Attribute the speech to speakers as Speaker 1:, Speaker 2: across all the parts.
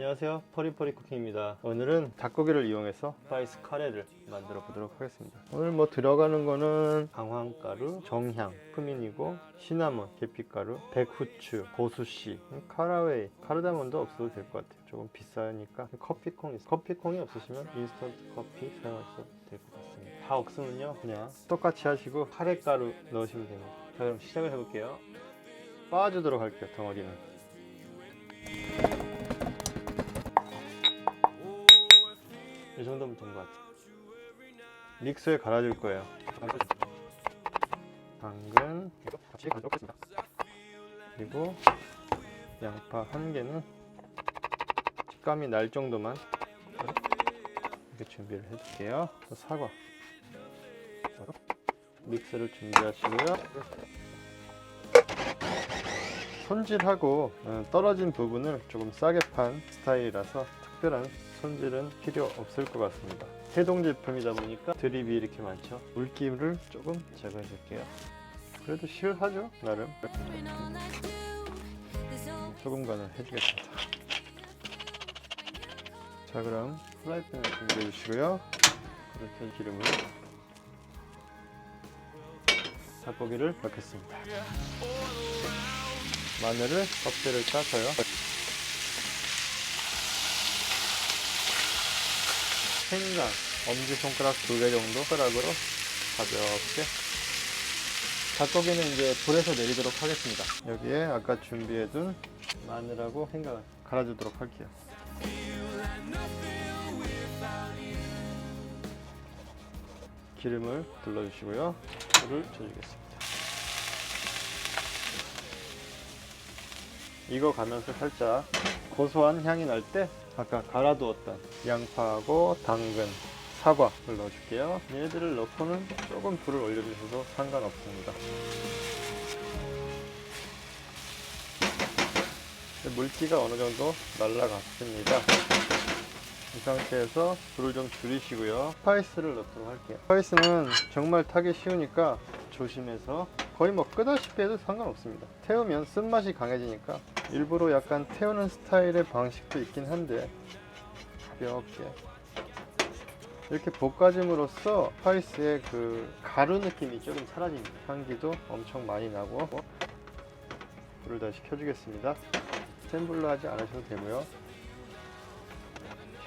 Speaker 1: 안녕하세요. 퍼리퍼리 쿠킹입니다. 오늘은 닭고기를 이용해서 스파이스 카레를 만들어 보도록 하겠습니다. 오늘 뭐 들어가는 거는 강황가루, 정향, 크민이고 시나몬, 계피가루, 백후추, 고수씨, 카라웨이, 카르다몬도 없어도 될 것 같아요. 조금 비싸니까 커피콩 있어 커피콩이 없으시면 인스턴트 커피 사용하셔도 될 것 같습니다. 다 없으면요 그냥 똑같이 하시고 카레가루 넣으시면 됩니다. 자 그럼 시작을 해볼게요. 빻아주도록 할게요 덩어리는 이 정도면 된 것 같아요. 믹스에 갈아줄 거예요. 당근 같이 가져오겠습니다. 그리고 양파 한 개는 식감이 날 정도만 이렇게 준비를 해줄게요. 또 사과 믹스를 준비하시고요. 손질하고 어, 떨어진 부분을 조금 싸게 판 스타일이라서 특별한 손질은 필요 없을 것 같습니다. 해동 제품이다 보니까 드립이 이렇게 많죠. 물기를 조금 제거해 줄게요. 그래도 시원하죠? 나름. 소금 간을 해주겠습니다. 자 그럼 프라이팬을 준비해 주시고요. 그렇게 기름을 닭고기를 넣겠습니다. 마늘을 껍질을 따서요. 생강, 엄지손가락 두 개 정도 숟가락으로 가볍게 닭고기는 이제 불에서 내리도록 하겠습니다. 여기에 아까 준비해둔 마늘하고 생강을 갈아주도록 할게요. 기름을 둘러주시고요. 불을 쳐주겠습니다. 이거 가면서 살짝 고소한 향이 날 때 아까 갈아두었던 양파하고 당근, 사과를 넣어줄게요. 얘들을 넣고는 조금 불을 올려주셔도 상관없습니다. 물기가 어느 정도 날라갔습니다. 이 상태에서 불을 좀 줄이시고요. 스파이스를 넣도록 할게요. 스파이스는 정말 타기 쉬우니까 조심해서 거의 뭐 끄다시피 해도 상관없습니다. 태우면 쓴맛이 강해지니까 일부러 약간 태우는 스타일의 방식도 있긴 한데 가볍게 이렇게 볶아줌으로써 스파이스의 그 가루 느낌이 조금 사라집니다. 향기도 엄청 많이 나고 불을 다시 켜주겠습니다. 센 불로 하지 않으셔도 되고요.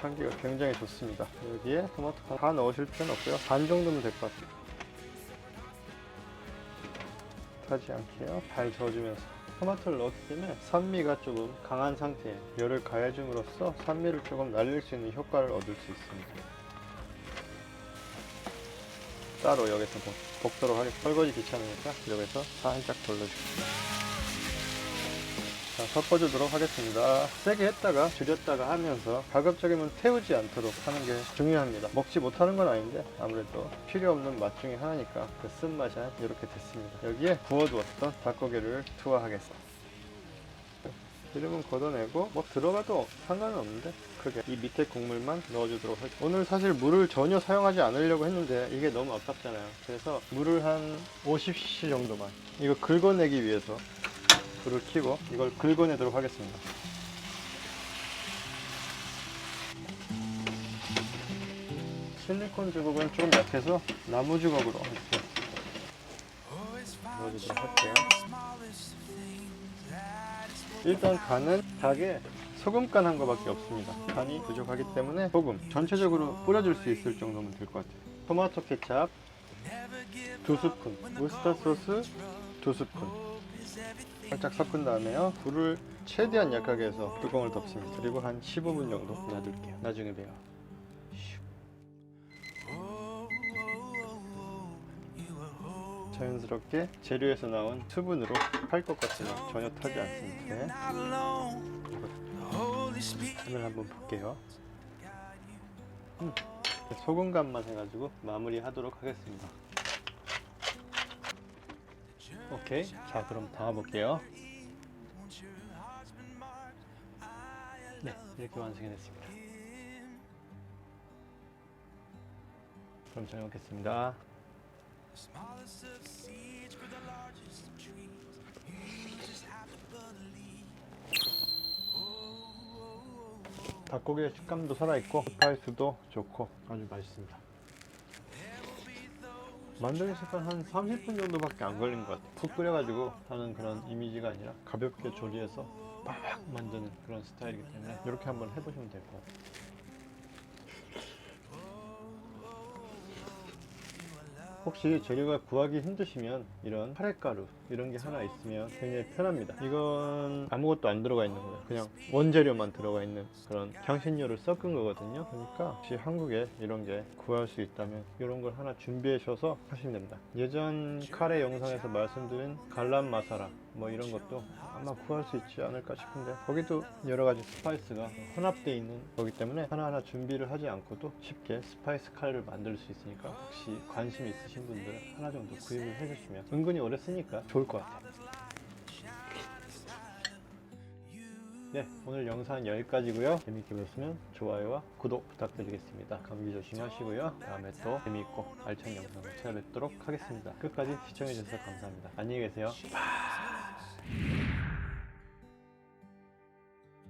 Speaker 1: 향기가 굉장히 좋습니다. 여기에 토마토 다 넣으실 필요는 없고요. 반 정도면 될 것 같아요. 타지 않게요. 잘 저어주면서 토마토를 넣었기 때문에 산미가 조금 강한 상태에 열을 가해줌으로써 산미를 조금 날릴 수 있는 효과를 얻을 수 있습니다. 따로 여기서 볶- 볶도록 하겠습니다. 설거지 귀찮으니까 여기서 살짝 돌려주겠습니다. 자, 섞어주도록 하겠습니다. 세게 했다가 줄였다가 하면서 가급적이면 태우지 않도록 하는 게 중요합니다. 먹지 못하는 건 아닌데 아무래도 필요 없는 맛 중에 하나니까 그 쓴맛이 이렇게 됐습니다. 여기에 구워두었던 닭고기를 투하하겠습니다. 기름은 걷어내고 뭐 들어가도 상관은 없는데 크게 이 밑에 국물만 넣어주도록 할게요. 오늘 사실 물을 전혀 사용하지 않으려고 했는데 이게 너무 아깝잖아요. 그래서 물을 한 50cc 정도만 이거 긁어내기 위해서 불을 켜고 이걸 긁어내도록 하겠습니다. 실리콘 주걱은 좀 약해서 나무 주걱으로 이렇게 넣어주도록 할게요. 일단 간은 닭에 소금간 한 거밖에 없습니다. 간이 부족하기 때문에 소금 전체적으로 뿌려줄 수 있을 정도면 될 것 같아요. 토마토 케찹 두 스푼, 우스타 소스 두 스푼, 살짝 섞은 다음에요. 불을 최대한 약하게 해서 뚜껑을 덮습니다. 그리고 한 15분 정도 놔둘게요. 나중에 봬요. 자연스럽게 재료에서 나온 수분으로 탈 것 같지만 전혀 타지 않습니다. 네. 간을 한번 볼게요. 음, 소금 간만 해가지고 마무리하도록 하겠습니다. 오케이. 자, 그럼 담아볼게요. 네, 이렇게 완성이 됐습니다. 그럼 잘 먹겠습니다.
Speaker 2: Oh, oh, oh, oh.
Speaker 1: 닭고기의 식감도 살아있고 스파이스도 좋고 아주 맛있습니다. 만드는 시간 한 30분 정도밖에 안 걸린 것 같아요. 푹 끓여가지고 하는 그런 이미지가 아니라 가볍게 조리해서 빡 만드는 그런 스타일이기 때문에 이렇게 한번 해보시면 될 것 같아요. 혹시 재료가 구하기 힘드시면 이런 카레가루 이런 게 하나 있으면 굉장히 편합니다. 이건 아무것도 안 들어가 있는 거예요. 그냥 원재료만 들어가 있는 그런 향신료를 섞은 거거든요. 그러니까 혹시 한국에 이런 게 구할 수 있다면 이런 걸 하나 준비하셔서 하시면 됩니다. 예전 카레 영상에서 말씀드린 갈람 마사라 뭐 이런 것도 아마 구할 수 있지 않을까 싶은데 거기도 여러 가지 스파이스가 혼합되어 있는 거기 때문에 하나하나 준비를 하지 않고도 쉽게 스파이스 카레를 만들 수 있으니까 혹시 관심 있으신 분들은 하나 정도 구입을 해주시면 은근히 오래 쓰니까 좋을 것 같아요. 네, 오늘 영상 여기까지고요. 재밌게 보셨으면 좋아요와 구독 부탁드리겠습니다. 감기 조심하시고요. 다음에 또 재미있고 알찬 영상으로 찾아뵙도록 하겠습니다. 끝까지 시청해주셔서 감사합니다. 안녕히 계세요.